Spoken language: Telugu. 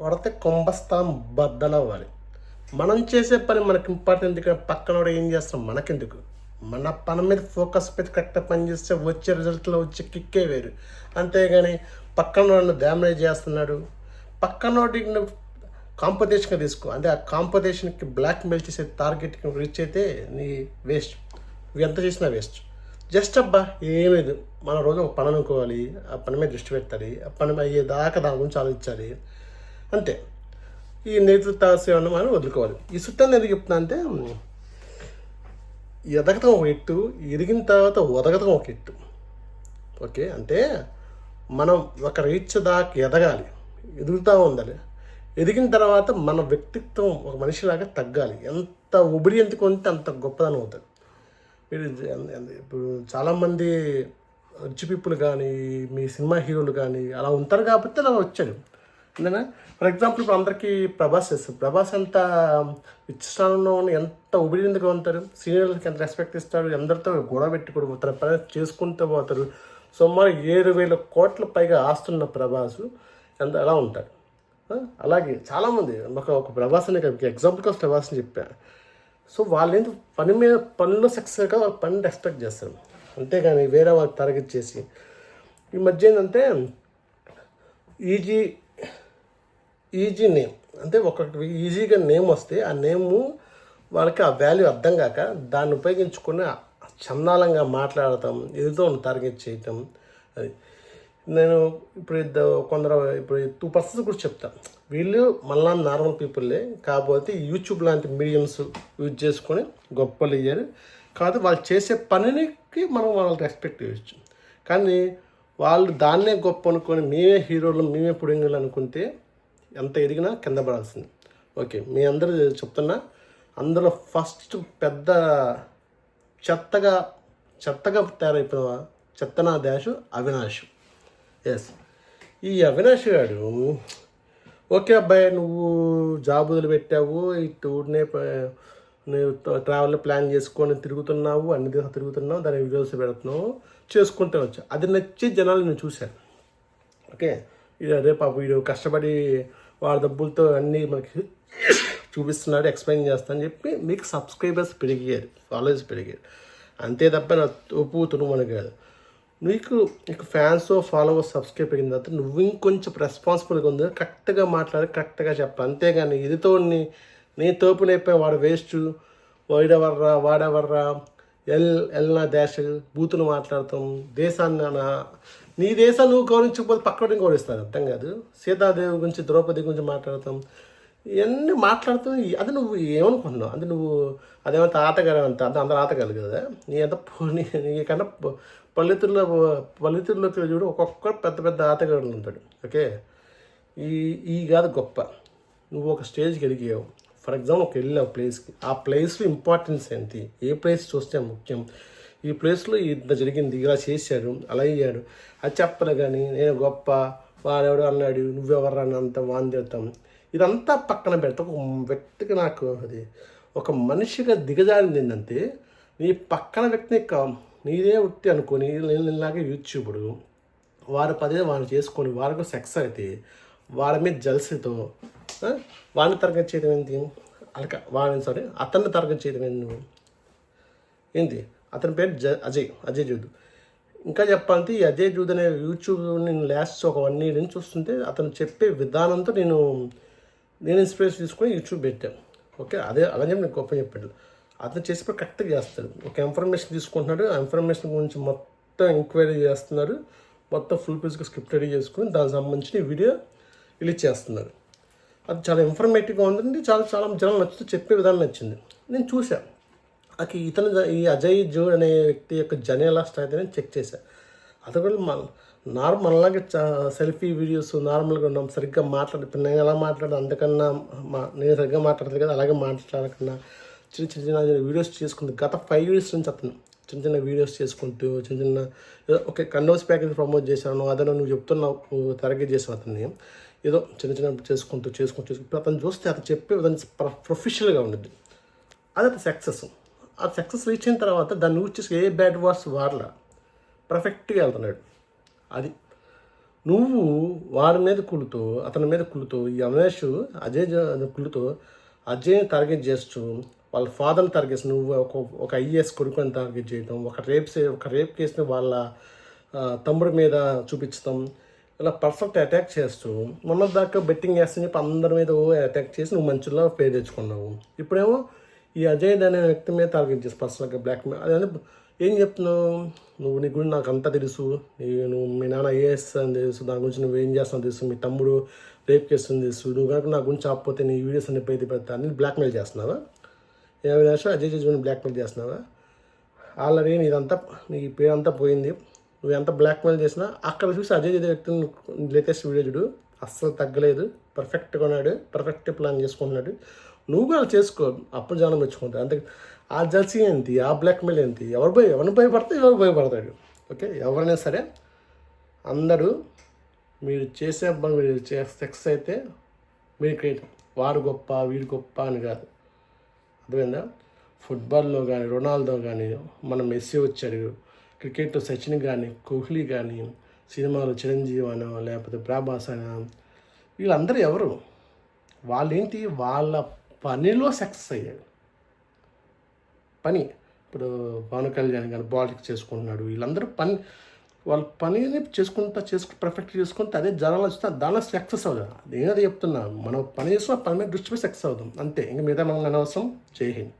కొడితే కుంభస్థానం బద్దలవ్వాలి. మనం చేసే పని మనకి ఇంపార్టెంట్ కానీ పక్కన ఏం చేస్తాం మనకెందుకు? మన పని మీద ఫోకస్ పెట్టి కరెక్ట్గా పని చేస్తే వచ్చే రిజల్ట్లో వచ్చే కిక్కే వేరు. అంతేగాని పక్కన నన్ను డ్యామేజ్ చేస్తున్నాడు. పక్కన నువ్వు కాంపిటీషన్గా తీసుకో. అంటే ఆ కాంపిటీషన్కి బ్లాక్మెయిల్ చేసే టార్గెట్కి రీచ్ అయితే నీ వేస్ట్ ఎంత చేసినా వేస్ట్ జస్ట్ అబ్బా ఏం లేదు. మన రోజు ఒక పని అనుకోవాలి. ఆ పని మీద దృష్టి పెట్టాలి. ఆ పని అయ్యేదాకా దాని గురించి ఆలోచించాలి. అంతే. ఈ నేతృత్వ సేవను మనం వదులుకోవాలి. ఈ సుట్టాన్ని ఎందుకు చెప్తున్నా అంటే ఎదగటం ఒక ఎత్తు ఎదిగిన తర్వాత ఒదగటం ఒక ఎత్తు. ఓకే? అంటే మనం ఒక రీచ్ దాకా ఎదగాలి. ఎదుగుతూ ఉండాలి. ఎదిగిన తర్వాత మన వ్యక్తిత్వం ఒక మనిషిలాగా తగ్గాలి. ఎంత ఉబిడి ఎంత కొంటే అంత గొప్పదనం అవుతుంది మీరు ఇప్పుడు చాలామంది రిచ్ పీపుల్ కానీ మీ సినిమా హీరోలు కానీ అలా ఉంటారు కాబట్టి అలా వచ్చాడు ఎందుకంటే ఫర్ ఎగ్జాంపుల్ ఇప్పుడు అందరికీ ప్రభాస్ చేస్తారు ప్రభాస్ ఎంత రిచ్ ఉన్న ఎంత ఉబిడిగా ఉంటారు సీనియర్లకి ఎంత రెస్పెక్ట్ ఇస్తారు. అందరితో గొడవ పెట్టుకుని తన పని చేసుకుంటూ పోతారు. సుమారు ఏడు వేల కోట్ల పైగా ఆస్తున్న ప్రభాస్ ఎంత ఎలా ఉంటాడు. అలాగే చాలామంది ఒక ఒక ప్రభాస్ అనే ఎగ్జాంపుల్ కోసం ప్రభాస్ అని చెప్పాను సో వాళ్ళు ఏంటి పని మీద పనిలో సక్సెస్గా పని పనిని రెస్పెక్ట్ చేస్తారు. అంతేగాని వేరే వాళ్ళకి టార్గెట్ చేసి. ఈ మధ్య ఏంటంటే ఈజీ ఈజీ నేమ్ అంటే ఒకటి ఈజీగా నేమ్ వస్తే ఆ నేము వాళ్ళకి ఆ వాల్యూ అర్థం కాక దాన్ని ఉపయోగించుకొని చందాలంగా మాట్లాడటం ఎదుతో టార్గెట్ చేయటం. అది నేను ఇప్పుడు కొందరు ఇప్పుడు టూ పర్సన్స్ కూడా చెప్తాను వీళ్ళు మళ్ళా నార్మల్ పీపుల్లే కాకపోతే యూట్యూబ్ లాంటి మీడియంస్ యూజ్ చేసుకొని గొప్పలు ఇయ్యారు కాదు వాళ్ళు చేసే పనికి మనం వాళ్ళకి రెస్పెక్ట్ ఇవ్వచ్చు కానీ వాళ్ళు దాన్నే గొప్ప అనుకొని మేమే హీరోలు మేమే పుడింగులు అనుకుంటే ఎంత ఎదిగినా కింద పడాల్సింది. ఓకే మీ అందరూ చెప్తున్నా అందులో ఫస్ట్ పెద్ద చెత్తగా చెత్తగా తయారైపోయిన చెత్తనా డాష్ అవినాష్. ఎస్ ఈ అవినాష్ గారు ఓకే అబ్బాయి నువ్వు జాబ్ వదిలిపెట్టావు ఈ టూర్నే నువ్వు ట్రావెల్ ప్లాన్ చేసుకొని తిరుగుతున్నావు అన్ని దిశ తిరుగుతున్నావు దాని వీడియోస్ పెడుతున్నావు చేసుకుంటే వచ్చా. అది నచ్చి జనాలు నేను చూశాను ఓకే ఇది అదే పాప వీడు కష్టపడి వాడి డబ్బులతో అన్నీ మనకి చూపిస్తున్నాడు ఎక్స్ప్లెయిన్ చేస్తాను చెప్పి మీకు సబ్స్క్రైబర్స్ పెరిగారు ఫాలోవర్స్ పెరిగారు. అంతే తప్ప నా తోపు తునుమని కాదు. నీకు నీకు ఫ్యాన్స్ ఫాలోవర్స్ సబ్స్క్రైబ్ అయిన తర్వాత నువ్వు ఇంకొంచెం రెస్పాన్సిబుల్గా ఉంది కరెక్ట్గా మాట్లాడి కరెక్ట్గా చెప్పాలి అంతేగాని ఇదితో నీ నీ తోపు నేపే వాడు వేస్ట్ వాడెవర్రా వాడెవర్రా ఎల్ ఎల్నా డాష్ బూతులు మాట్లాడతాం దేశాన్ని నీ దేశాలు నువ్వు గౌరవించకపోతే పక్కడిని గౌరవిస్తారు అర్థం కాదు. సీతాదేవి గురించి ద్రౌపది గురించి మాట్లాడతాం. ఇవన్నీ మాట్లాడుతూ అది నువ్వు ఏమనుకుంటున్నావు? అంటే నువ్వు అదేమంత ఆతగారు అంత అంత అందరు ఆతగారు కదా. నీ అంత నీకన్నా పల్లెతూరులో పల్లెటూరులో చూడు ఒక్కొక్కరు పెద్ద పెద్ద ఆటగాడు ఉంటాడు. ఓకే? ఈ ఈ కాదు గొప్ప. నువ్వు ఒక స్టేజ్కి ఎదిగావు. ఫర్ ఎగ్జాంపుల్ ఒక వెళ్ళావు ప్లేస్కి. ఆ ప్లేస్లో ఇంపార్టెన్స్ ఏంటి? ఏ ప్లేస్ చూస్తే ముఖ్యం? ఈ ప్లేస్లో ఇంత జరిగింది ఇలా చేశారు అలా అయ్యాడు. అది చెప్పలే కానీ నేను గొప్ప వాడెవడు అన్నాడు నువ్వెవరు అన్నంత వాన్ ఇదంతా పక్కన పెడితే ఒక వ్యక్తికి నాకు అది ఒక మనిషిగా దిగజారింది ఏంటంటే నీ పక్కన వ్యక్తిని నీదే ఉట్టి అనుకొని నేను ఇలాగే యూట్యూబుడు వారు పదే వాళ్ళు చేసుకొని వారికి సెక్స్ అయితే వారి మీద జలసితో వాడిని తరగతి చేయడం ఏంటి? అలక వాడిని సారీ అతన్ని తరగతి చేయడం ఏంటి నువ్వు? ఏంటి? అతని పేరు జ అజయ్ అజయ్ జూద్. ఇంకా చెప్పాలంటే ఈ అజయ్ జూద్ అనే యూట్యూబ్ నేను లాస్ట్ ఒక వన్ ఇయర్ నుంచి చూస్తుంటే అతను చెప్పే విధానంతో నేను నేను ఇన్స్పిరేషన్ తీసుకొని యూట్యూబ్ పెట్టాను ఓకే? అదే అలాగే నేను గొప్ప చెప్పాడు అతను చేసేప్పుడు కరెక్ట్గా చేస్తాడు. ఒక ఇన్ఫర్మేషన్ తీసుకుంటున్నాడు. ఆ ఇన్ఫర్మేషన్ గురించి మొత్తం ఎంక్వైరీ చేస్తున్నాడు. మొత్తం ఫుల్ పేజ్గా స్క్రిప్ట్ రెడీ చేసుకుని దానికి సంబంధించిన వీడియో రిలీజ్ చేస్తున్నారు అది చాలా ఇన్ఫర్మేటివ్గా ఉందండి. చాలా చాలా జనం నచ్చుతూ చెప్పే విధానం నచ్చింది. నేను చూశాను నాకు ఇతను ఈ అజయ్ జోడ్ అనే వ్యక్తి యొక్క జర్నీ ఎలా స్టార్ట్ అయిందని చెక్ చేశాను అది కూడా మన నార్మల్ అలాగే సెల్ఫీ వీడియోస్ నార్మల్గా ఉన్నాం. సరిగ్గా మాట్లాడు నేను ఎలా మాట్లాడదు అంతకన్నా మా నేను సరిగ్గా మాట్లాడదు కదా అలాగే మాట్లాడకుండా చిన్న చిన్న చిన్న వీడియోస్ చేసుకుంటూ గత ఫైవ్ ఇయర్స్ నుంచి అతను చిన్న చిన్న వీడియోస్ చేసుకుంటూ చిన్న చిన్న ఏదో ఓకే కండోస్ ప్యాకేజ్ ప్రమోట్ చేశాను అదన నువ్వు చెప్తున్నావు తరగతి చేసావు అతన్ని. ఏదో చిన్న చిన్న చేసుకుంటూ చేసుకుంటూ చేసుకుంటూ అతను చూస్తే అతను చెప్పే విధానం ప్రొఫెషనల్గా ఉండేది అది అతని సక్సెస్ ఆ సక్సెస్ రీచ్ అయిన తర్వాత దాన్ని యూజ్ చేసి ఏ బ్యాడ్ వార్స్ వాడలా. పర్ఫెక్ట్గా వెళ్తున్నాడు. అది నువ్వు వారి మీద కుళ్ళుతో అతని మీద కుళ్ళుతో ఈ అవినాష్ అజయ్ జ- అజయ్ అజయ్ని టార్గెట్ చేస్తూ వాళ్ళ ఫాదర్ని టార్గెట్ నువ్వు ఒక ఒక ఐఏఎస్ కొడుకుని టార్గెట్ చేయటం ఒక రేప్ సే- ఒక రేప్ కేసుని వాళ్ళ తమ్ముడి మీద చూపించడం ఇలా పర్ఫెక్ట్ అటాక్ చేస్తూ మొన్న దాకా బెట్టింగ్ చేస్తని చెప్పి అందరి మీద ఓ అటాక్ చేసి నువ్వు మంచిలో పేరు తెచ్చుకున్నావు. ఇప్పుడేమో ఈ అజయ్ అనే వ్యక్తి మీద టార్గెట్ చేసి పర్సనల్గా బ్లాక్ మెయిల్ అదే ఏం చెప్తున్నావు? నువ్వు నీ గురించి నాకు అంతా తెలుసు. నీ- నువ్వు మీ నాన్న ఏఎస్ అని తెలుసు. దాని గురించి నువ్వు ఏం చేస్తాను తెలుసు. మీ తమ్ముడు రేప్ చేస్తుంది తెలుసు. నువ్వు కనుక నా గురించి ఆపపోతే నీ వీడియోస్ అన్ని పెద్ద పెడతా అని బ్లాక్మెయిల్ చేస్తున్నావా? ఏ అజయ్ జడ్జిని బ్లాక్మెయిల్ చేస్తున్నావా? ఆల్రెడీ నీదంతా నీ పేరంతా పోయింది. నువ్వు ఎంత బ్లాక్మెయిల్ చేసినా అక్కడ చూసి అజయ్ చేసే వ్యక్తిని లేటెస్ట్ వీడియో చూడు. అస్సలు తగ్గలేదు. పర్ఫెక్ట్గా ఉన్నాడు. పర్ఫెక్ట్ ప్లాన్ చేసుకుంటున్నాడు. నువ్వు కూడా అలా చేసుకో అప్పుడు జనం మెచ్చుకుంటావు అంతే ఆ జల్సీ ఏంటి ఆ బ్లాక్మెయిల్ ఏంటి ఎవరు భయ ఎవరిని భయపడితే ఎవరు భయపడతాడు? ఓకే ఎవరైనా సరే అందరూ మీరు చేసే మీరు చే సెక్స్ అయితే మీరు క్రియేట్ వాడు గొప్ప వీడు గొప్ప అని కాదు. అర్థమైందా? ఫుట్బాల్లో కానీ రొనాల్డో కానీ మన మెస్సీ వచ్చాడు క్రికెట్లో సచిన్ కానీ కోహ్లీ కానీ సినిమాలో చిరంజీవి అనో లేకపోతే ప్రభాస్ అనో వీళ్ళందరూ ఎవరు? వాళ్ళేంటి? వాళ్ళ పనిలో సక్సెస్ అయ్యాడు. పని. ఇప్పుడు పవన్ కళ్యాణ్ కానీ పాలిటిక్స్ చేసుకుంటున్నాడు. వీళ్ళందరూ పని వాళ్ళ పనిని చేసుకుంటా చేసుకు పర్ఫెక్ట్ చేసుకుంటే అదే జనాలు వస్తే దానిలో సక్సెస్ అవుదాం నేను అదే చెప్తున్నా. మనం పని చేసిన పని మీద దృష్టి సక్సెస్ అవుదాం అంతే. ఇంక మిగతా మనం అనవసరం. జై హింద్.